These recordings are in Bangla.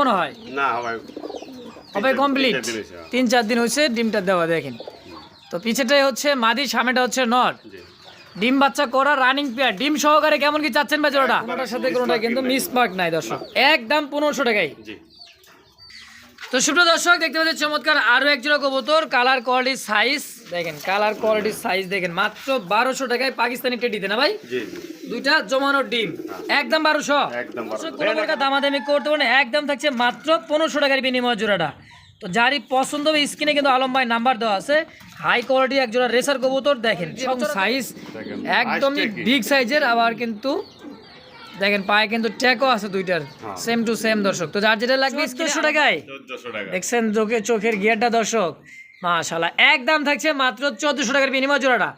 মনে হয়? না হবে হবে কমপ্লিট তিন চার দিন হয়েছে ডিমটা দেওয়া দেখেন। তো পিছেটাই হচ্ছে মাদি সামনেটা হচ্ছে নর। ডিম বাচ্চা করা রানিং পেয়ার ডিম সহকারে কেমন কি চাচ্ছেন ভাই জোড়াটা? সাথে কোনোটা কিন্তু মিস মার্ক নাই দর্শক। একদম পনেরোশো টাকাই তো সুপ্রিয় দর্শক দেখতে পাচ্ছেন চমৎকার আরও এক জোড়া কবুতর। কালার কোয়ালিটি সাইজ দেখেন কালার কোয়ালিটি সাইজ দেখেন মাত্র বারোশো টাকায় পাকিস্তানি টেডিতে না ভাই? দুইটা জমানোর ডিম। একদম বারোশো। একদম বারোশো। কোনো প্রকার দামাদামি করতে পারেন একদম থাকছে মাত্র পনেরোশো টাকার বিনিময় জোড়াটা। তো যারই পছন্দ হবে স্ক্রিনে কিন্তু আলম ভাই নাম্বার দেওয়া আছে। হাই কোয়ালিটি এক জোড়া রেসার কবুতর দেখেন সব সাইজ একদমই? বিগ সাইজের আবার কিন্তু দেখেন পায়ে কিন্তু ট্যাকও আছে দুইটার। হ্যাঁ। সেম টু সেম দর্শক। তো যার যেটা লাগবে চোদ্দশো টাকায়। চোদ্দশো টাকা। দেখছেন চোখে চোখের গিয়ারটা দর্শক। মাশাল্লাহ একদম থাকছে মাত্র চোদ্দশো টাকার বিনিময় জোড়াটা।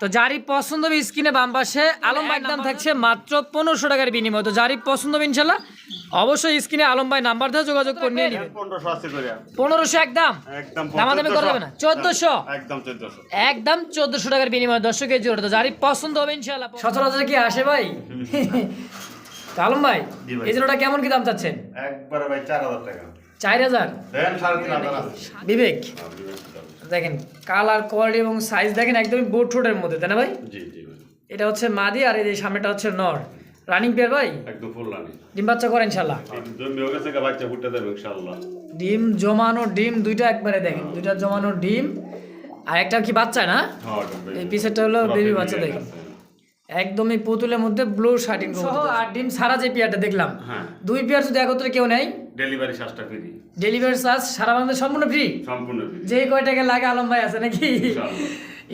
তো যারই পছন্দ হবে স্ক্রিনে বাম পাশে আলম ভাই দাম থাকছে মাত্র পনেরোশো টাকার বিনিময়। তো যারই পছন্দ হবে ইনশাল্লাহ অবশ্যই স্ক্রিনে আলম ভাই নাম্বার দিয়ে যোগাযোগ করে নিয়ে নেবেন। পনেরোশো একদম একদম দামাদামি করা যাবে না। চোদ্দশো? একদম চোদ্দশো। টাকার বিনিময় দর্শকের জোড়া তো যারই পছন্দ হবে ইনশাল্লাহ সচরাচর কি আসে ভাই? আলম ভাই। ভাই। এই জোড়াটা কেমন কি দাম চাচ্ছেন? একবারে ভাই চার হাজার টাকা। চার হাজার। বিবেক হ্যাঁ, বিবেক। দেখেন কালার কোয়ালিটি এবং সাইজ দেখেন একদমই বোট ঠোঁটের মধ্যে তাই না ভাই? জি জি ভাই। এটা হচ্ছে মাদি আর এই সামনেটা হচ্ছে নর। রানিং পেয়ার ভাই? একদম ফুল রানি ডিম বাচ্চা করেন ইনশাল্লাহ জমি গেছে বাচ্চা ফুটে দেবে ইনশাআল্লাহ। ডিম জমানো ডিম দুইটা একবারে দেখেন দুইটা জমানো ডিম। আর একটা কি বাচ্চা না? হ্যাঁ। এই পিসেরটা হলো বেবি বাচ্চা দেখেন। একদমই পুতুলের মধ্যে ব্লু শার্টিং সহ আর ডিম সারা যে পেয়ারটা দেখলাম। হ্যাঁ। দুই পেয়ার যদি একত্রে কেউ নেয় ডেলিভারি চার্জটা ফ্রি ডেলিভারি চার্জ সারা বাংলাদেশ সম্পূর্ণ ফ্রি সম্পূর্ণ ফ্রি যে কয় টাকা লাগে আলম ভাই আছে নাকি?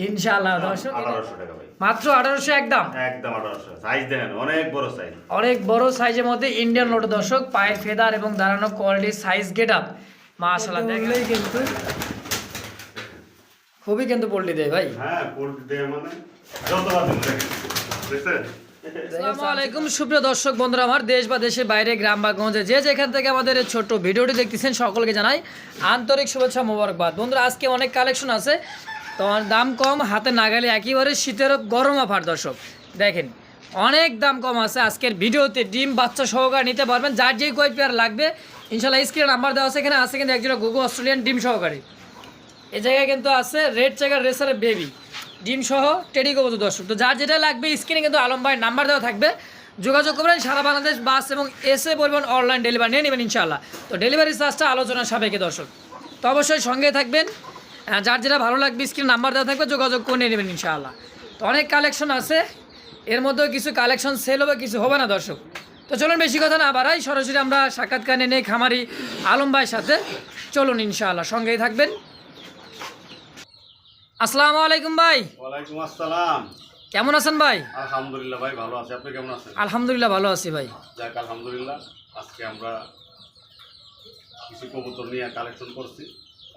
ইনশাআল্লাহ। দর্শক আঠারোশো টাকা ভাই। মাত্র আঠারোশো একদম? একদম সাইজ দেখেন অনেক বড় সাইজ অনেক বড় সাইজের মধ্যে ইন্ডিয়ান লোড দর্শক পায়ের ফেদার এবং দাঁড়ানো কোয়ালিটি সাইজ গেট আপ মাশাআল্লাহ দেখলেই কিন্তু খুবই কিন্তু পোল্ট্রি দেয় ভাই। হ্যাঁ পোল্ট্রি দেয় মানে যতবার দেখেন বুঝছেন সুপ্রিয় দর্শক বন্ধুরা, আমার দেশ বা বাইরে, গ্রাম যে যেখান থেকে আমাদের এই ছোট্ট ভিডিওটি দেখতেছেন, সকলকে আন্তরিক শুভেচ্ছা বন্ধুরা, আজকে অনেক কালেকশন আছে। দাম কম, হাতে নাগালে একেবারে শীতের গরম অফার, দর্শক। দেখেন, অনেক দাম কম আছে। আজকের ভিডিওতে ডিম, বাচ্চা সহকারে নিতে পারবেন। যার যেই কয় পেয়ার লাগবে, ইনশাল্লাহ স্ক্রিনে নাম্বার দেওয়া আছে এখানে। আছে কিন্তু একজন গোগো অস্ট্রেলিয়ান ডিম সহকারী। এই জায়গায় কিন্তু আছে রেড চেকার রেসারের বেবি। ডিম সহ টেডি কবুতর দর্শক, তো যার যেটা লাগবে স্ক্রিনে কিন্তু আলম ভাইয়ের নাম্বার দেওয়া থাকবে। যোগাযোগ করবেন, সারা বাংলাদেশ বাস এবং এসে পরিবহন অনলাইন ডেলিভারি নিয়ে নেবেন ইনশাআল্লাহ। তো ডেলিভারি চার্জটা আলোচনা সাপেক্ষে দর্শক। তো অবশ্যই সঙ্গে থাকবেন যার যেটা ভালো লাগবে স্ক্রিনে নাম্বার দেওয়া থাকবে, যোগাযোগ করে নিয়ে নেবেন ইনশাআল্লাহ। তো অনেক কালেকশন আছে, এর মধ্যেও কিছু কালেকশন সেল হবে, কিছু হবে না দর্শক। তো চলুন বেশি কথা না বাড়াই, সরাসরি আমরা সাক্ষাৎকার নিয়ে খামারি আলম ভাইয়ের সাথে। চলুন ইনশাআল্লাহ, সঙ্গেই থাকবেন। আসসালামু আলাইকুম ভাই। ওয়ালাইকুম আসসালাম। কেমন আছেন ভাই? আলহামদুলিল্লাহ ভাই ভালো আছি। আপনি কেমন আছেন? আলহামদুলিল্লাহ ভালো আছি ভাই। যাক আলহামদুলিল্লাহ। আজকে আমরা কিছু কবুতর নিয়ে কালেকশন করছি।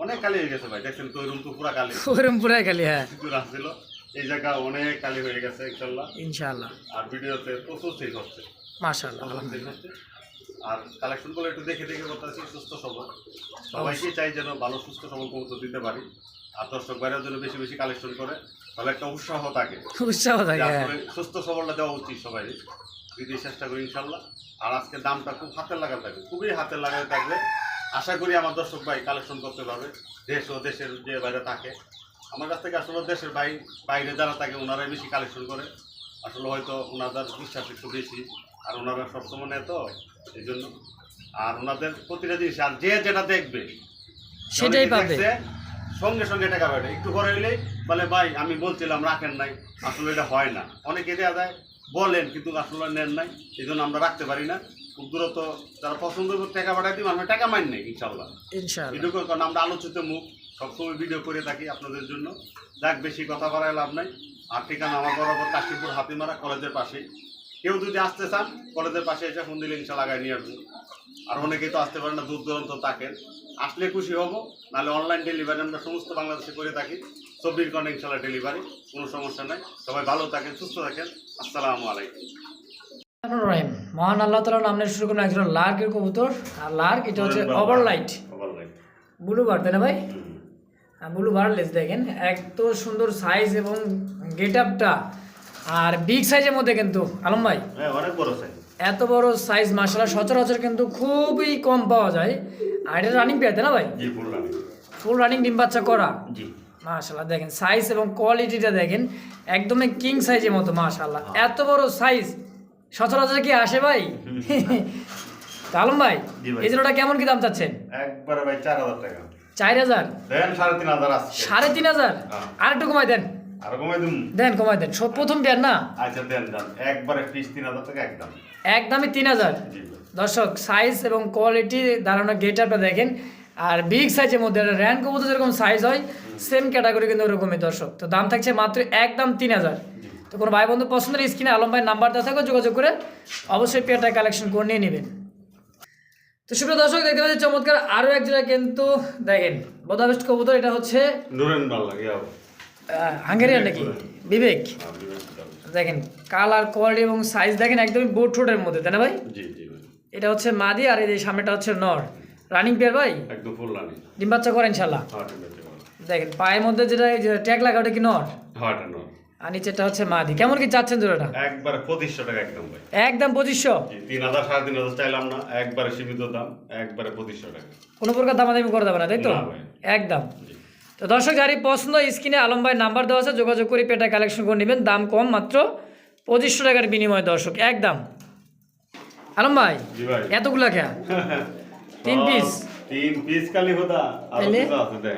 অনেক কালি হয়ে গেছে ভাই দেখছেন তৈরুম তো পুরা কালি। ওরম পুরাই খালি হ্যাঁ। আসছিল। এই জায়গা অনেক কালি হয়ে গেছে ইনশাল্লাহ ইনশাআল্লাহ। আর ভিডিওতে প্রচুর ঠিক হচ্ছে। মাশাআল্লাহ আর কালেকশন করলে একটু দেখে দেখে করতেছি সুস্থ সবল। সবাইকে চাই যেন ভালো সুস্থ সবল কবুতর দিতে পারি। আর দর্শক বাইরের জন্য বেশি বেশি কালেকশন করে তাহলে একটা উৎসাহ থাকে। উৎসাহ থাকে হ্যাঁ। সুস্থ সবলটা দেওয়া উচিত সবাই। দিতে চেষ্টা করি ইনশাল্লাহ। আর আজকে দামটা খুব হাতের লাগাল থাকবে খুবই হাতের লাগাল থাকবে। আশা করি আমার দর্শক ভাই কালেকশন করতে পারবে। দেশ ও দেশের যে বাইরে থাকে আমার কাছ থেকে আসলে দেশের বাই বাইরে যারা থাকে ওনারাই বেশি কালেকশন করে। আসলে হয়তো ওনাদের বিশ্বাস একটু বেশি আর ওনারা সবসময় নেয় তো এই জন্য। আর ওনাদের প্রতিটা জিনিস আর যে যেটা দেখবে সেটাই পাবে। সঙ্গে সঙ্গে টাকা পাবে একটু করে হইলেই বলে ভাই আমি বলছিলাম রাখেন নাই। আসলে এটা হয় না। অনেকে দেওয়া যায় বলেন কিন্তু আসলে নেন নাই। এই জন্য আমরা রাখতে পারি না। খুব দূরত্ব যারা পছন্দ করে টাকা পাঠাই দিই আমরা টাকা মাইন নেই ইনশাল্লাহ ভিডিও করে কারণ আমরা আলোচিত মুখ সবসময় ভিডিও করে থাকি আপনাদের জন্য। যাক বেশি কথা বাড়ায় লাভ নাই। আর ঠিকানা আমার বরাবর কাশিপুর হাতিমারা কলেজের পাশে কেউ যদি আসতে চান কলেজের পাশে এসে ফোন দিলে ইনশাল্লাহ লাগাই নিয়ে আসব। আর অনেকেই তো আসতে পারে না দূর দূরান্ত থাকেন আসলে খুশি হব নাহলে অনলাইন ডেলিভারি আমরা সমস্ত বাংলাদেশে করে থাকি। চব্বিশ ঘণ্টা ইনশাল্লাহ ডেলিভারি কোনো সমস্যা নাই। সবাই ভালো থাকেন সুস্থ থাকেন। আসসালামু আলাইকুম। রহিম মহান আল্লাহ তাআলার নাম নিয়ে শুরু করুন একজন লার্কের কবুতর। আর লার্ক এটা হচ্ছে ওভারলাইট Overlight। ব্লু বার তাই না ভাই? হুম। ব্লু বারলেস দেখেন। এত সুন্দর সাইজ এবং গেট আপটা আর বিগ সাইজের মধ্যে কিন্তু আলম ভাই? হ্যাঁ অনেক বড় সাইজ এত বড় সাইজ মাসালা সচরাচর কিন্তু খুবই কম পাওয়া যায়। আর এটা রানিং পেয়াতে না ভাই? ফুল রানিং ডিম বাচ্চা করা? মাশাল্লাহ দেখেন সাইজ এবং কোয়ালিটিটা দেখেন একদমই কিং সাইজের মতো মাশাল্লাহ এত বড় সাইজ সচরাচর কি আসে ভাই? আলম ভাই। এই জোড়াটা কেমন কি দাম চাচ্ছেন? একবারে ভাই চার হাজার টাকা। চার হাজার? সাড়ে তিন হাজার আসছে। সাড়ে তিন হাজার? হ্যাঁ। আর একটু কমাই দেন। আর কমাই দিম? দেন কমাই দেন। প্রথম পেয়ার না? আচ্ছা দেন দেন। একবারে পিস তিন হাজার টাকা একদম। একদমই তিন হাজার। দর্শক সাইজ এবং কোয়ালিটি দাঁড়ানো গেট আপটা দেখেন। আর বিগ সাইজের মধ্যে র্যান কবুতর যেরকম সাইজ হয় সেম ক্যাটাগরি কিন্তু ওরকমই দর্শক। তো দাম থাকছে মাত্র একদম তিন হাজার। তো কোনো ভাই বন্ধু পছন্দের স্ক্রিনে আলম ভাই নাম্বার দেওয়া থাকবে যোগাযোগ করে অবশ্যই পেয়ারটা কালেকশন করে নিয়ে নেবেন। তো সুপ্রিয় দর্শক দেখতে পাচ্ছি চমৎকার আরও এক জোড়া কিন্তু দেখেন। বোধাবেস্ট কবুতর এটা হচ্ছে নুরেন হাঙ্গেরিয়ান নাকি? বিবেক। দেখেন কালার কোয়ালিটি এবং সাইজ দেখেন একদমই বোট ঠোঁটের মধ্যে তাই না ভাই? এটা হচ্ছে মাদি আর এই সামনেটা হচ্ছে নর। রানিং পেয়ার ভাই? একদম ফুল রানি ডিম বাচ্চা করে ইনশাল্লাহ হ্যাঁ। দেখেন পায়ের মধ্যে যেটা এই যে ট্যাগ লাগা ওটা কি নর? হ্যাঁ এটা আর নিচেটা হচ্ছে মাদি। কেমন কি চাচ্ছেন জোড়াটা? একবারে পঁচিশশো টাকা একদম ভাই। একদম পঁচিশশো? জি তিন হাজার সাড়ে তিন হাজার চাইলাম না একবারে সীমিত দাম একবারে পঁচিশশো টাকা। কোনো প্রকার দামাদামি করে দেবে না তাই তো? একদম। তো দর্শক যারই পছন্দ স্ক্রিনে আলম ভাই নাম্বার দেওয়া আছে যোগাযোগ করে পেটা কালেকশন করে নেবেন। দাম কম মাত্র পঁচিশশো টাকার বিনিময়ে দর্শক একদম। আলম ভাই এতগুলা খেয়া তিন পিস তিন পিস কালি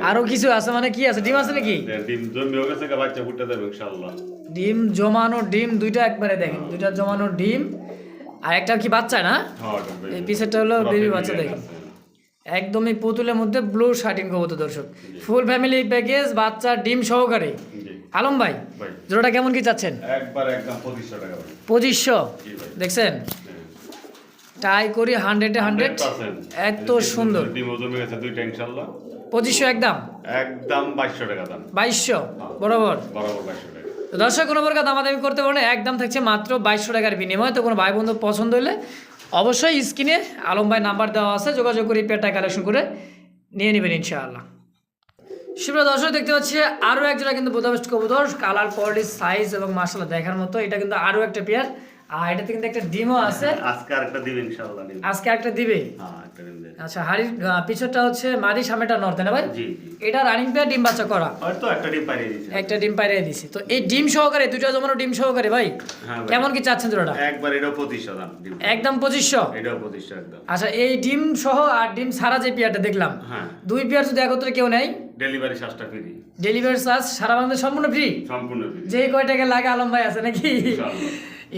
আরও কিছু আছে মানে কি আছে? ডিম আছে নাকি? ডিম জমি হয়ে গেছে বাচ্চা ফুটে দেবে ইনশাআল্লাহ। ডিম জমানো ডিম দুইটা একবারে দেখেন দুইটা জমানো ডিম। আর একটা কি বাচ্চা না? হ্যাঁ। এই পিসেরটা হলো বেবি বাচ্চা দেখেন। একদমই পুতুলের মধ্যে ব্লু শার্টিং কবুতর দর্শক। ফুল ফ্যামিলি প্যাকেজ বাচ্চা ডিম সহকারে। আলম ভাই জোড়াটা কেমন কি চাচ্ছেন? একবার একদম পঁচিশশো টাকা দেখছেন? টাই করি হান্ড্রেডে হান্ড্রেড 100% এত সুন্দর। ডিম জমে গেছে দুইটা ইনশাআল্লাহ। পঁচিশশো একদম? একদম বাইশশো টাকা দাম। বাইশশো? বরাবর? বরাবর টাকা। দর্শক কোনো প্রকার দামাদামি করতে পারেন একদম থাকছে মাত্র বাইশশো টাকার বিনিময়ে। তো কোনো ভাই বন্ধু পছন্দ হলে অবশ্যই স্ক্রিনে আলম ভাই নাম্বার দেওয়া আছে, যোগাযোগ করে পেটা কালেকশন করে নিয়ে নেবেন ইনশাআল্লাহ। শিবরা দর্শক, দেখতে পাচ্ছি আরও একজোড়া কিন্তু বোধাবেস্ট কবুতর কালার কোয়ালিটি সাইজ এবং মাসালা দেখার মতো। এটা কিন্তু আরও একটা পেয়ার আর এটাতে কিন্তু একটা ডিমও আছে। আজকে আরেকটা দিবে ইনশাআল্লাহ ডিম আজকে একটা দিবে? হ্যাঁ একটা ডিম দেবে আচ্ছা হাড়ির আহ, পিছরটা হচ্ছে মাদি সামনেটা নর্থ না ভাই? জি এটা রানিং পেয়ার ডিম বাচ্চা করা। হয়তো একটা ডিম পাইয়ে দিয়েছে। একটা ডিম পাইরে দিছি তো এই ডিম সহকারে দুটো জমানো ডিম সহকারে ভাই হ্যাঁ কেমন কি চাচ্ছেন জোড়াটা? একবার এটাও পঁচিশশো দাম একদম পঁচিশশো? এটাও পঁচিশশো একদম। আচ্ছা এই ডিম সহ আর ডিম সারা যে পেয়ারটা দেখলাম হ্যাঁ। দুই পেয়ার যদি একত্রে কেউ নেয়? ডেলিভারি চার্জটা ফ্রি ডেলিভারি চার্জ সারা বাংলাদেশ সম্পূর্ণ ফ্রি সম্পূর্ণ ফ্রি যে কয় টাকা লাগে আলম ভাই আছে নাকি?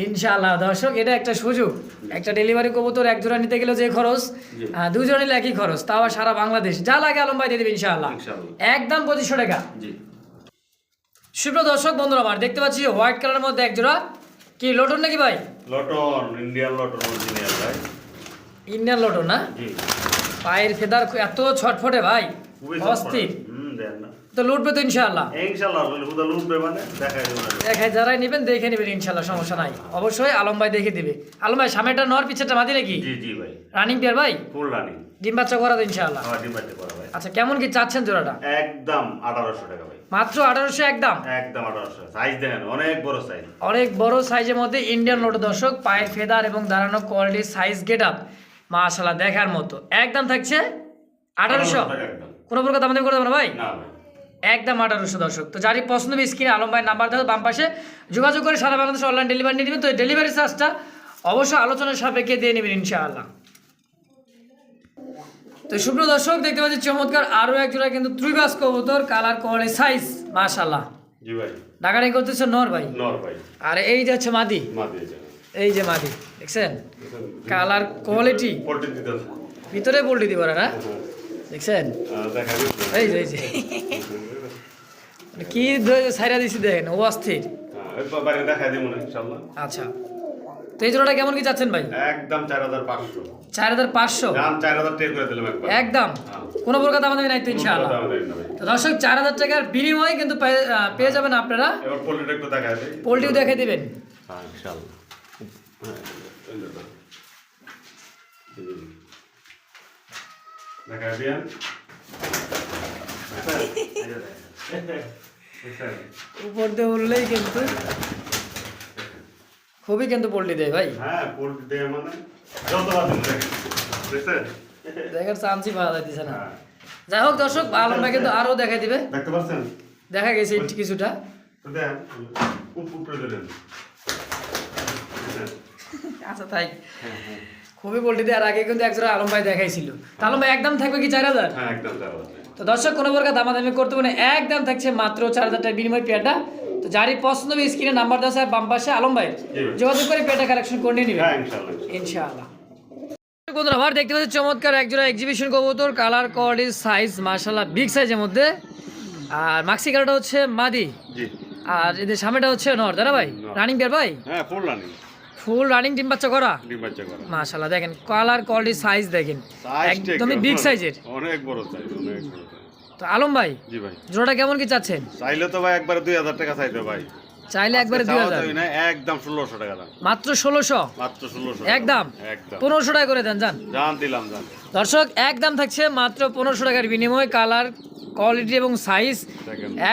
ইনশাআল্লাহ। দর্শক এটা একটা সুযোগ। একটা ডেলিভারি কবুতর এক জোড়া নিতে গেলেও যে খরচ নিলে একই খরচ তাও আবার সারা বাংলাদেশ। যা লাগে আলম ভাই দিয়ে দেবে ইনশাআল্লাহ। একদম পঁচিশশো টাকা। জি। সুপ্রিয় দর্শক বন্ধুরা আমার দেখতে পাচ্ছি হোয়াইট কালারের মধ্যে এক জোড়া। কি লটন নাকি ভাই? লটন ইন্ডিয়ান লটন অরিজিনাল ভাই। ইন্ডিয়ান লটন না? জি। পায়ের ফেদার এত ছটফটে ভাই। অস্থির। দেন না। তো লুটবে তো ইনশাআল্লাহ। ইনশাআল্লাহ হুদা লুটবে মানে দেখাই। যারাই নেবেন দেখে নেবেন ইনশাআল্লাহ সমস্যা নাই। অবশ্যই আলম ভাই দেখে দিবে। আলম ভাই সামনেটা নর মাদি নাকি? জি জি ভাই। রানিং পেয়ার ভাই? ফুল রানি ডিম বাচ্চা করা তো ইনশাআল্লাহ। আমার ডিম বাচ্চা করা ভাই। আচ্ছা কেমন কি চাচ্ছেন জোড়াটা? একদম আঠারোশো টাকা ভাই। মাত্র আঠারোশো একদম? একদম আঠারোশো। সাইজ দেখেন অনেক বড় সাইজ অনেক বড় সাইজের মধ্যে ইন্ডিয়ান লোড দর্শক পায়ের ফেদার এবং দাঁড়ানো কোয়ালিটি সাইজ গেট আপ মাশাল্লাহ দেখার মতো। একদম থাকছে আঠারোশো টাকা একদম। কোনো প্রকার দাম করে দেবো না ভাই? একদম আঠারোশো দর্শক। তো যারই পছন্দ হবে স্ক্রিনে আলম ভাই নাম্বার দেওয়া বাম পাশে যোগাযোগ করে সারা বাংলাদেশ অনলাইন ডেলিভারি নিয়ে নেবেন তো ডেলিভারি চার্জটা অবশ্যই আলোচনার সাপেক্ষে দিয়ে নেবেন ইনশাআল্লাহ। তো সুপ্রিয় দর্শক দেখতে পাচ্ছি চমৎকার আরও এক জোড়া কিন্তু ত্রিবাস কবুতর কালার কোয়ালিটি সাইজ মাশাল্লাহ ডাকাডাকি করতেছে নর ভাই? আর এই যে হচ্ছে মাদি? এই যে। মাদি দেখছেন? কালার কোয়ালিটি ভিতরে পোল্ট্রি দিব না? দেখছেন এই যে এই যে কি সাইরা দিছি দেখেন ও অস্থির। হ্যাঁ, আচ্ছা। তো এই জোড়াটা কেমন কি চাচ্ছেন ভাই? একদম চার হাজার পাঁচশো। চার হাজার পাঁচশো চার হাজার করে দিলাম একদম। হ্যাঁ। কোনো প্রকার দাম নাই তো ইনশাআল্লাহ। তো দর্শক চার হাজার টাকার বিনিময়ে কিন্তু পেয়ে- যাবেন আপনারা। পোল্ট্রিটা একটু দেখা দিবেন। হ্যাঁ ইনশাআল্লাহ হ্যাঁ, এই যে দাও। জি। দেখা দিবেন উপর দিয়ে উঠলেই কিন্তু খুবই কিন্তু পোল্ট্রি দেয় ভাই। হ্যাঁ পোল্ট্রি দেয় মানে যত দেখার চান্সই পাওয়া যাইতেছে না। হ্যাঁ। যাই হোক দর্শক আলম ভাই কিন্তু আরও দেখাই দিবে। দেখতে পাচ্ছেন? দেখা গেছে কিছুটা। তো দেন উপ উপরে আচ্ছা তাই দেওয়ার আগে কিন্তু একজোড়া আলম ভাই দেখাইছিল। আলম ভাই একদম থাকবে কি চার হাজার? হ্যাঁ। তো দর্শক কোনো প্রকার দামাদামি করতে পারে একদম থাকছে মাত্র চার হাজার টাকার বিনিময় পেয়ারটা। তো যারই পছন্দ হবে স্ক্রিনে নাম্বার দেওয়া আছে বাম পাশে আলম ভাই। যোগাযোগ করে পেয়ারটা কালেকশন করে নিয়ে নেবেন। হ্যাঁ ইনশাআল্লাহ বন্ধুরা আবার দেখতে পাচ্ছি চমৎকার একজোড়া এক্সিবিশন কবুতর কালার কোয়ালিটি সাইজ মার্শাল্লাহ বিগ সাইজের মধ্যে। আর মাক্সি কালারটা হচ্ছে মাদি। আর এদের সামনেটা হচ্ছে নর দাদা ভাই? রানিং পেয়ার ভাই? হ্যাঁ ফুল রানিং ফুল রানিং ডিম বাচ্চা করা? ডিম বাচ্চা করা। মাশাল্লাহ দেখেন কালার কোয়ালিটি সাইজ দেখেন। একদমই বিগ সাইজের অনেক বড় সাইজ অনেক বড় তো আলম ভাই জি ভাই। জোড়াটা কেমন কি চাচ্ছেন? চাইলে তো ভাই একবারে দুই হাজার টাকা চাইতে ভাই। চাইলে একবারে দুই হাজার। একদম ষোলোশো টাকা দাম। মাত্র ষোলোশো? মাত্র ষোলোশো একদম? একদম। পনেরোশো টাকা করে দেন যান। জান দিলাম জান দর্শক একদম থাকছে মাত্র পনেরোশো টাকার বিনিময়ে। কালার কোয়ালিটি এবং সাইজ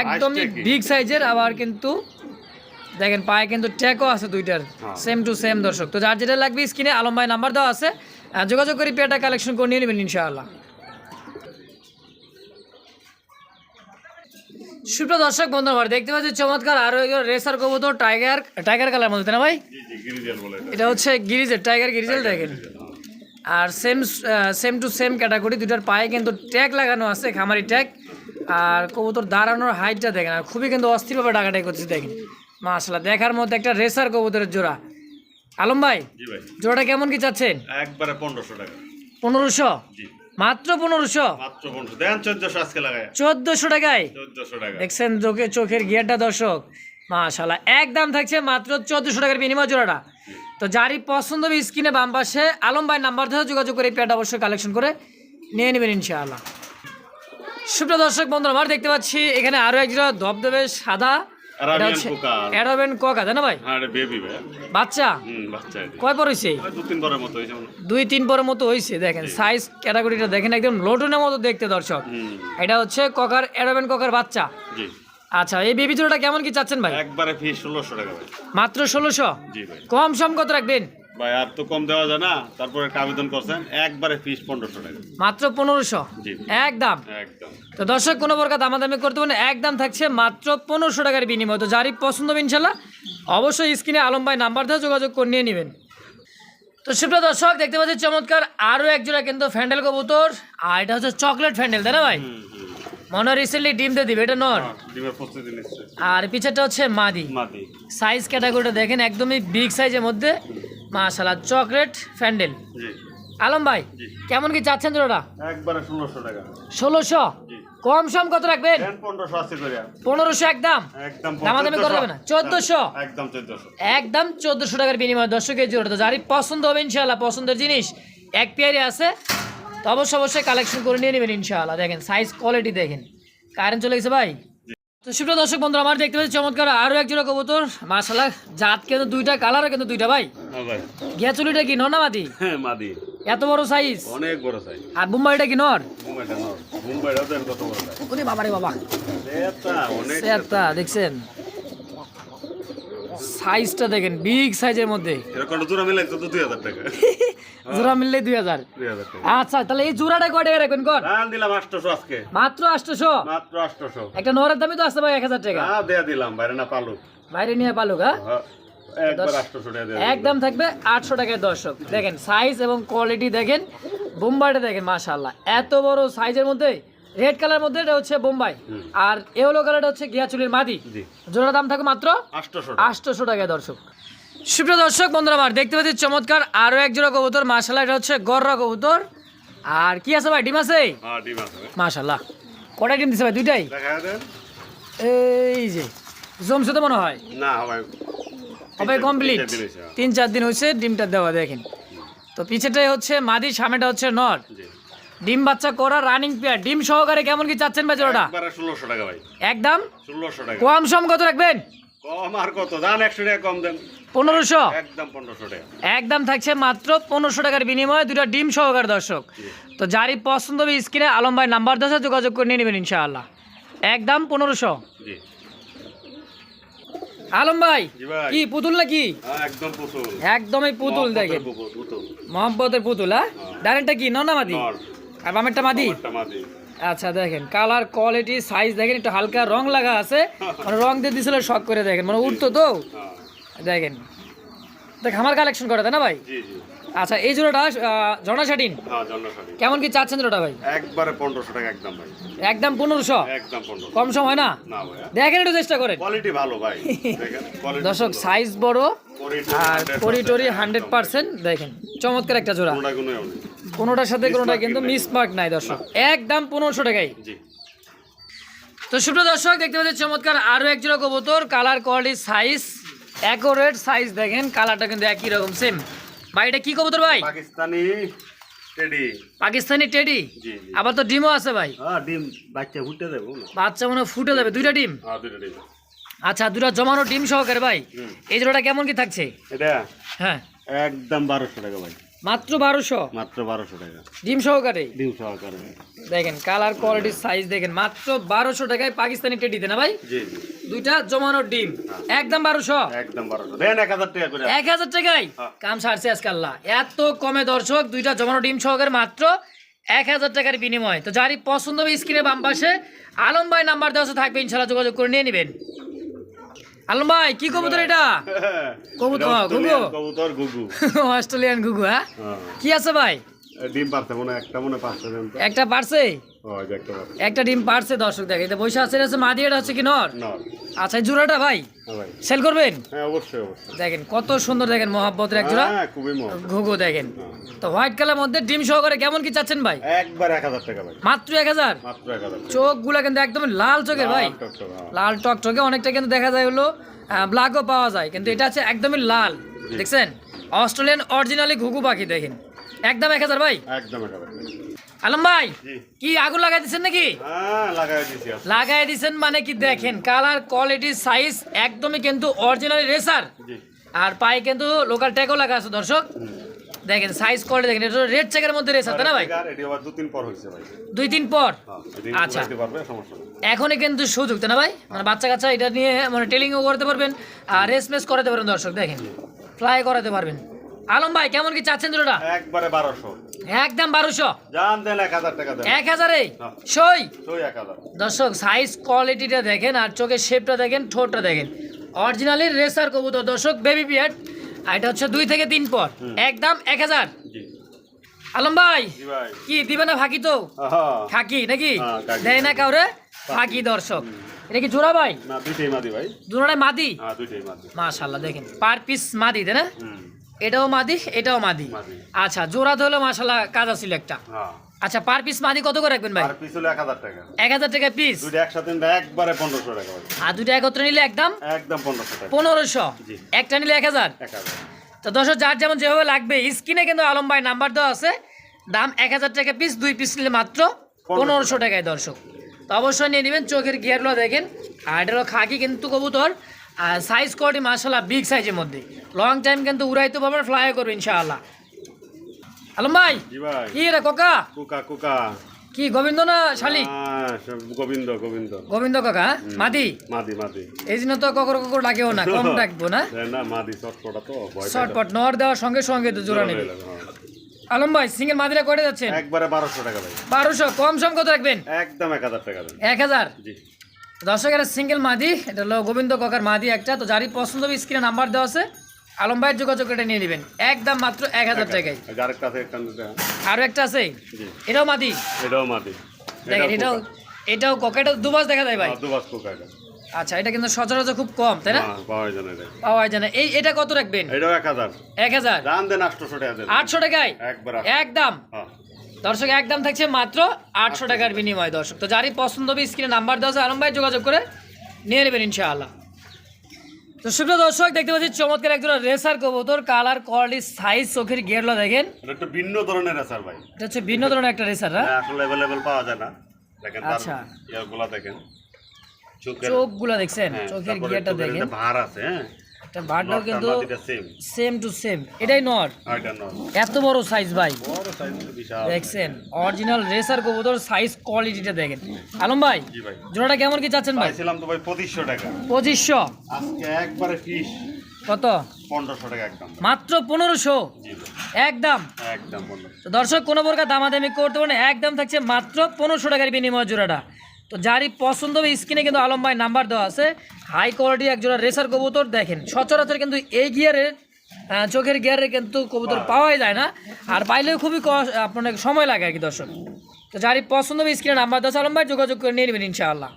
একদমই? বিগ সাইজের আবার কিন্তু দেখেন পায়ে কিন্তু ট্যাগও আছে দুইটার। হ্যাঁ। সেম টু সেম দর্শক। তো যার যেটা লাগবে স্ক্রিনে আলম ভাই নাম্বার দেওয়া আছে। যোগাযোগ করে পেটা কালেকশন করে নিয়ে নেবেন ইনশাআল্লাহ। সুপ্রিয় দর্শক বন্ধু আমার দেখতে পাচ্ছি চমৎকার আরও রেসার কবুতর টাইগার টাইগার কালার মধ্যে না ভাই? এটা। এটা হচ্ছে গিরিজের টাইগার গিরিজেল দেখেন। আর same same to same category দুটার পায়ে কিন্তু ট্যাগ লাগানো আছে খামারি ট্যাগ আর কবুতর দাঁড়ানোর হাইটটা দেখেন আর খুবই কিন্তু অস্থিরভাবে ডাকাটাই করছে দেখেন। মাশাল্লাহ দেখার মধ্যে একটা রেসার কবুতরের জোড়া। আলম ভাই জোড়াটা কেমন কি চাচ্ছেন? একবারে পনেরোশো টাকা। পনেরোশো? মাত্র পনেরোশো? চোদ্দশো টাকায়? দেখছেন চোখে চোখের গিয়ারটা দর্শক। মাশাল্লাহ একদম থাকছে মাত্র চোদ্দোশো টাকার বিনিময় জোড়াটা। তো যারই পছন্দ হবে স্ক্রিনে বাম পাশে আলম ভাই নাম্বার ধরে যোগাযোগ করে এই প্যাড অবশ্যই কালেকশন করে নিয়ে নেবেন ইনশাআল্লাহ। সুপ্রিয় দর্শক বন্ধু আমার দেখতে পাচ্ছি এখানে আরও একজোড়া ধবধবে সাদা এটা Arabian হচ্ছে কোকা। তাই না ভাই? হ্যাঁ বেবি ভাই। বাচ্চা? হুম বাচ্চা কয় পর হইছে? তিন মতো দুই তিন পরের মতো হইছে দেখেন সাইজ ক্যাটাগরিটা দেখেন একদম লোটনের মতো দেখতে দর্শক। এটা হচ্ছে ককার অ্যাডোবেন কোকার বাচ্চা। জি। আচ্ছা এই বেবি জোড়াটা কেমন কি চাচ্ছেন ভাই? একবারে ফি ষোলোশো টাকা ভাই। মাত্র ষোলোশো? জি ভাই। কম সম কত রাখবেন? ভাই আর তো কম দেওয়া যায় না। তারপরে একটা আবেদন করছেন একবারে ফিস পনেরোশো টাকা। মাত্র পনেরোশো? একদম। একদম। তো দর্শক কোনো প্রকার দামাদামি করতে পারেন একদম থাকছে মাত্র পনেরোশো টাকার বিনিময়। তো যারই পছন্দ হবে ইনশাল্লাহ অবশ্যই স্ক্রিনে আলম ভাই নাম্বার দিয়ে যোগাযোগ করে নিয়ে নেবেন। তো সুপ্রিয় দর্শক দেখতে পাচ্ছি চমৎকার আরও একজোড়া কিন্তু ফ্যান্ডেল কবুতর। আর এটা হচ্ছে চকলেট ফ্যান্ডেল তাই না ভাই? মনে হয় রিসেন্টলি ডিম দিয়ে দিবে এটা নর। হ্যাঁ, আর পিছেরটা হচ্ছে মাদি। সাইজ ক্যাটাগরিটা দেখেন একদমই বিগ সাইজের মধ্যে। মাশাল্লাহ চকলেট ফ্যান্ডেল। আলম ভাই কেমন কি চাচ্ছেন জোড়াটা? একবারে ষোলোশো টাকা। ষোলোশো? কম সম কত রাখবেন? পনেরোশো একদম? একদম দামাদামি করা যাবে না? 1400? একদম চোদ্দশো। একদম চোদ্দশো টাকার বিনিময় দর্শকের জোড়া তো যারই পছন্দ হবে ইনশাআল্লাহ পছন্দের জিনিস এক পেয়ারে আছে। তো অবশ্যই অবশ্যই কালেকশন করে নিয়ে নেবেন ইনশাআল্লাহ। দেখেন সাইজ কোয়ালিটি দেখেন। কারেন্ট চলে গেছে ভাই। তো সুপ্রিয় দর্শক বন্ধু আমার দেখতে পাচ্ছি চমৎকার আরও এক জোড়া কবুতর। মাসালা জাত কিন্তু দুইটা কালার কিন্তু দুইটা ভাই। হ্যাঁ চুলিটা কি নর না মাদি? হ্যাঁ মাদি। এত বড় সাইজ অনেক বড় সাইজ আর বুম্বাইটা কি নর? বুম্বাইটা নর। বুম্বাইটা কত বড় ওরে বাবারে বাবা। এটা অনেক সেটা দেখছেন? সাইজটা দেখেন বিগ সাইজের মধ্যে। জোড়া মিলাই তো দুই হাজার টাকা। জোড়া মিললে দুই হাজার। আচ্ছা তাহলে এই জোড়াটা কয় টাকা রাখবেন কর? দিলাম আটশোশো আজকে। মাত্র আটশোশো? মাত্র আটশোশো। একটা নরের দামই তো আসতে ভাই এক হাজার টাকা। দেয়া দিলাম বাইরে না পালু বাইরে নিয়ে পালুক হ্যাঁ? হ্যাঁ, একদম থাকবে আটশো টাকার দর্শক। দেখেন সাইজ এবং কোয়ালিটি দেখেন বোম্বাইটা দেখেন মাশাল্লাহ এত বড় সাইজের মধ্যে রেড কালার মধ্যে এটা হচ্ছে বোম্বাই। আর এলো কালারটা হচ্ছে গিয়াচুলির মাদি। জোড়ার দাম থাকবে মাত্র আটশোশো আটশোশো টাকা দর্শক। সুপ্রিয় দর্শক বন্ধুরা আমার দেখতে পাচ্ছি চমৎকার আরও এক জোড়া কবুতর। মাশাল্লাহ এটা হচ্ছে গররা কবুতর। আর কি আছে ভাই ডিম আছে? হ্যাঁ ডিম মাশাল্লাহ কটা ডিম দিছে ভাই দুইটাই? এই যে জমছে তো মনে হয়। না হবে কমপ্লিট। তিন চার দিন হয়েছে। ডিমটা দেওয়া দেখেন। তো পিছেটাই হচ্ছে মাদি সামনেটা হচ্ছে নর। ডিম বাচ্চা করা রানিং পেয়ার ডিম সহকারে কেমন কি চাচ্ছেন ভাই জোড়াটা? একবারে ষোলোশো টাকা ভাই। একদম? ষোলোশো টাকা। কম সম কত রাখবেন? কম আর কত? দান একশো টাকা কম দেন। পনেরোশো? একদম পনেরোশো টাকা। একদম থাকছে মাত্র পনেরোশো টাকার বিনিময়ে দুটো ডিম সহকারে দর্শক। তো যারই পছন্দ হবে স্ক্রিনে আলম ভাই নাম্বার দশে যোগাযোগ করে নিয়ে নেবেন ইনশাআল্লাহ। একদম পনেরোশো। জি। আলম ভাই কি পুতুল নাকি? হ্যাঁ, একদম পুতুল। একদমই পুতুল দেখেন। মোহাম্মদের পুতুল। হ্যাঁ। ডাইরেক্টটা কি নর না মাদি? নর। আর বামেরটা মাদি? আচ্ছা দেখেন কালার কোয়ালিটি সাইজ দেখেন একটু হালকা রং লাগা আছে। মানে রং দিয়ে দিছিল শখ করে দেখেন মানে উঠতো তো। হ্যাঁ, দেখেন দেখ আমার কালেকশন করে তাই না ভাই? আচ্ছা এই জোড়াটা শাটিন? হ্যাঁ শাড়ি কেমন কি চাচ্ছেন জোড়াটা ভাই? একবারে পনেরোশো টাকা একদম ভাই। একদম পনেরোশো? একদম কম সময় না? না দেখেন একটু চেষ্টা করেন। কোয়ালিটি ভালো ভাই। দর্শক সাইজ বড় আর 100% পরিটরি হান্ড্রেড পার্সেন্ট দেখেন চমৎকার একটা জোড়া। কোনোটার সাথে কোনোটা কিন্তু নাই। মিস মার্ক নাই দর্শক। একদম পনেরোশো টাকাই তো সুপ্রিয় দর্শক দেখতে পাচ্ছেন চমৎকার আরও এক জোড়া কবুতর colour quality size accurate size দেখেন কালারটা কিন্তু একই রকম সেম ভাই এটা কি কবুতর ভাই? পাকিস্তানি টেডি পাকিস্তানি টেডি আবার তো ডিমও আছে ভাই। হ্যাঁ ডিম বাচ্চা ফুটে দেবো বাচ্চা মনে ফুটে যাবে দুইটা ডিম? হ্যাঁ দুটো ডিম। আচ্ছা দুটা জমানো ডিম সহকারে ভাই। এই জোড়াটা কেমন কি থাকছে? এটা হ্যাঁ। একদম বারোশো টাকা ভাই। মাত্র বারোশো? মাত্র বারোশো টাকা। ডিম সহকারে? ডিম সহকারে। দেখেন কালার কোয়ালিটির সাইজ দেখেন মাত্র বারোশো টাকায় পাকিস্তানি টেডিতে না ভাই? দুইটা জমানো ডিম। একদম বারোশো? একদম বারোশো। দেন এক হাজার টাকা করে। এক হাজার টাকায়? হ্যাঁ। কাম সারছে আজকে আল্লাহ। এত কমে দর্শক দুইটা জমানো ডিম সহকারে মাত্র এক হাজার টাকার বিনিময়। তো যারই পছন্দ হবে স্ক্রিনে বাম পাশে আলম ভাই নাম্বার দেওয়া থাকবে ইনশাল্লাহ যোগাযোগ করে নিয়ে নেবেন। আলম ভাই কি কবুতর এটা? কবুতর, এটা অস্ট্রেলিয়ান কবুতর গুগু অস্ট্রেলিয়ান গুগু হ্যাঁ? হ্যাঁ। কি আছে ভাই? ডিম পারছে মনে একটা মনে পারছে? একটা পারছে। একটা ডিম পারছে দর্শক দেখে এটা বসে আছে মা মাদি এটা হচ্ছে কি নর? নর। আচ্ছা জোড়াটা ভাই? হ্যাঁ সেল করবেন? হ্যাঁ অবশ্যই অবশ্যই। দেখেন কত সুন্দর দেখেন মহাব্বতের এক জোড়া। হ্যাঁ ঘুঘু দেখেন। তো হোয়াইট কালার মধ্যে ডিম সহকারে কেমন কি চাচ্ছেন ভাই? একবার এক হাজার টাকা ভাই। মাত্র এক হাজার? মাত্র টাকা। চোখগুলা কিন্তু একদম লাল চোখের ভাই। লাল হ্যাঁ। লাল টকটকে অনেকটা কিন্তু দেখা যায় হলো ব্ল্যাকও পাওয়া যায় কিন্তু এটা হচ্ছে একদমই লাল। দেখছেন? অস্ট্রেলিয়ান অরিজিনালি ঘুঘু পাখি দেখেন। একদম এক হাজার ভাই। একদম টাকা। আলম ভাই কি আগুন লাগাই দিচ্ছেন নাকি? হ্যাঁ লাগাই দিচ্ছেন মানে কি দেখেন কালার কোয়ালিটি সাইজ একদমই কিন্তু অরিজিনালি রেসার আর পায়ে কিন্তু লোকাল ট্যাগও লাগা আছে দর্শক। দেখেন সাইজ কোয়ালিটি দেখেন এটা রেড চেকের মধ্যে রেসার তাই না ভাই? আর এটি আবার দু তিন পর? দুই হ্যাঁ আচ্ছা। এখনই কিন্তু সুযোগ তাই না ভাই? মানে বাচ্চা কাচ্চা এটা নিয়ে মানে টেলিংও করতে পারবেন আর রেস মেস করাতে পারবেন দর্শক দেখেন। ফ্লাই করাতে পারবেন। আলম ভাই কেমন কি চাচ্ছেন দুটোটা? একবারে বারোশো। একদম বারোশো। জান দেন এক হাজার টাকা দেন। এক হাজারে। সই? সই এক হাজার। দর্শক সাইজ কোয়ালিটিটা দেখেন আর চোখের শেপটা দেখেন ঠোঁটটা দেখেন। অরিজিনালি রেসার কবুতর দর্শক বেবি পিয়ার আর এটা হচ্ছে দুই থেকে তিন পর একদম এক হাজার। আলম ভাই কি দিবে না ফাঁকি তো? ফাঁকি নাকি? দেয় না কাউরে? ফাঁকি। দর্শক। এটা কি জোড়া ভাই? না দুইটাই মাদি ভাই। মাদি? হ্যাঁ দুইটাই মাদি। মাশাল্লাহ দেখেন পার পিস মাদি তাই না? এটাও মাদি এটাও মাদি। আচ্ছা জোড়া হলো মাশাল্লাহ কাজা ছিল একটা। হ্যাঁ। আচ্ছা পার পিস মাদি কত করে রাখবেন ভাই? পিস হলো এক হাজার টাকা। এক হাজার টাকা পিস দুইটা একসাথে নিলে একবারে পনেরোশো টাকা ভাই। আর দুটো একত্রে নিলে একদম? একদম পনেরোশো টাকা। পনেরোশো? জি। একটা নিলে এক হাজার? এক হাজার। তো দর্শক যার যেমন যেভাবে লাগবে স্ক্রিনে কিন্তু আলম ভাই নাম্বার দেওয়া আছে। দাম এক হাজার টাকা পিস দুই পিস নিলে মাত্র পনেরোশো টাকায় দর্শক। তো অবশ্যই নিয়ে নেবেন চোখের গিয়ারগুলো দেখেন। আর এটা হলো খাকি কিন্তু কবুতর। আর সাইজ কোয়ালিটি মাসাল্লাহ বিগ সাইজের মধ্যে। লং টাইম কিন্তু উড়াইতে পারবেন ফ্লাই করবে ইনশাআল্লাহ। আলম ভাই কি রে কাকা? কুকা কুকা। কি গোবিন্দ না শালিক হ্যাঁ, গোবিন্দ গোবিন্দ। গোবিন্দ কাকা হ্যাঁ? মাদি? মাদি মাদি। এই জন্য তো কখনো কখনো ডাকেও না কম ডাকবো না। না মাদি তো শর্টপট নর দেওয়ার সঙ্গে সঙ্গে তো জোড়া নেবে। হ্যাঁ। আলম ভাই সিঙ্গেল মাদিরা করে যাচ্ছেন? একবারে বারোশো টাকা ভাই। বারোশো কম সম কত রাখবেন? একদম এক হাজার টাকা এক হাজার? জি। দর্শকের সিঙ্গেল মাদি এটা হলো গোবিন্দ কাকার মাদি একটা। তো যারই পছন্দ হবে স্ক্রিনে নাম্বার দেওয়া আছে। আলম ভাইয়ের যোগাযোগ এটা নিয়ে নেবেন। একদম মাত্র এক হাজার টাকায়। আর একটা আরও একটা আছে? এটাও মাদি? এটাও মাদি। দেখেন এটাও এটাও কোকা। এটা দুবাস দেখা যায় ভাই? হ্যাঁ, দুবাস কুকা আচ্ছা এটা কিন্তু সচরাচর খুব কম তাই না? হ্যাঁ, পাওয়া যায় না পাওয়া যায় না। এই এটা কত রাখবেন? এটাও এক হাজার। এক হাজার? দাম দেন আটশোশো টাকা আটশো টাকায়? একবার একদম? হ্যাঁ। দর্শক একদম থাকছে মাত্র আটশো টাকার বিনিময় দর্শক। তো যারই পছন্দ হবে স্ক্রিনে নাম্বার দেওয়া আছে আলম ভাই যোগাযোগ করে নিয়ে নেবেন ইনশাআল্লাহ। তো সুপ্রিয় দর্শক দেখতে পাচ্ছি চমৎকার একজন রেসার কবুতর কালার কোয়ালিটি সাইজ চোখের গিয়ারগুলো দেখেন। এটা একটু ভিন্ন ধরনের আছে ভাই। এটা হচ্ছে ভিন্ন ধরনের একটা রেসার হ্যাঁ হ্যাঁ, আসলে অ্যাভেলেবেল পাওয়া যায় না। দেখেন আচ্ছা। ইয়াগুলা দেখেন। চোখের চোখগুলো দেখছেন? হ্যাঁ, চোখের গিয়ারটা দেখেন। ভার আছে হ্যাঁ। এটা বাটটাও কিন্তু সেম টু সেম এটাই নর। এটা এত বড় সাইজ ভাই। দেখছেন অরিজিনাল রেসার কবুতর সাইজ কোয়ালিটিটা দেখেন। আলম ভাই জোড়াটা কেমন কি চাচ্ছেন ভাই? পাইছিলাম তো ভাই পঁচিশশো টাকা। পঁচিশশো। আজকে একবারে ফিস কত? পনেরোশো টাকা একদম। মাত্র পনেরোশো? একদম? একদম দর্শক কোনো প্রকার দামাদামি করতে পারেন একদম থাকছে মাত্র পনেরোশো টাকার বিনিময় জোড়াটা। তো যারই পছন্দ হবে স্ক্রিনে কিন্তু আলম ভাই নাম্বার দেওয়া আছে। হাই কোয়ালিটি এক জোড়া রেসার কবুতর দেখেন সচরাচর কিন্তু এই গিয়ারের চোখের গিয়ারে কিন্তু কবুতর পাওয়াই যায় না। আর পাইলেও খুবই আপনার সময় লাগে আর কি দর্শক। তো যারই পছন্দ হবে স্ক্রিনে নাম্বার দেওয়া আছে আলম ভাই যোগাযোগ করে নিয়ে নেবেন ইনশাআল্লাহ।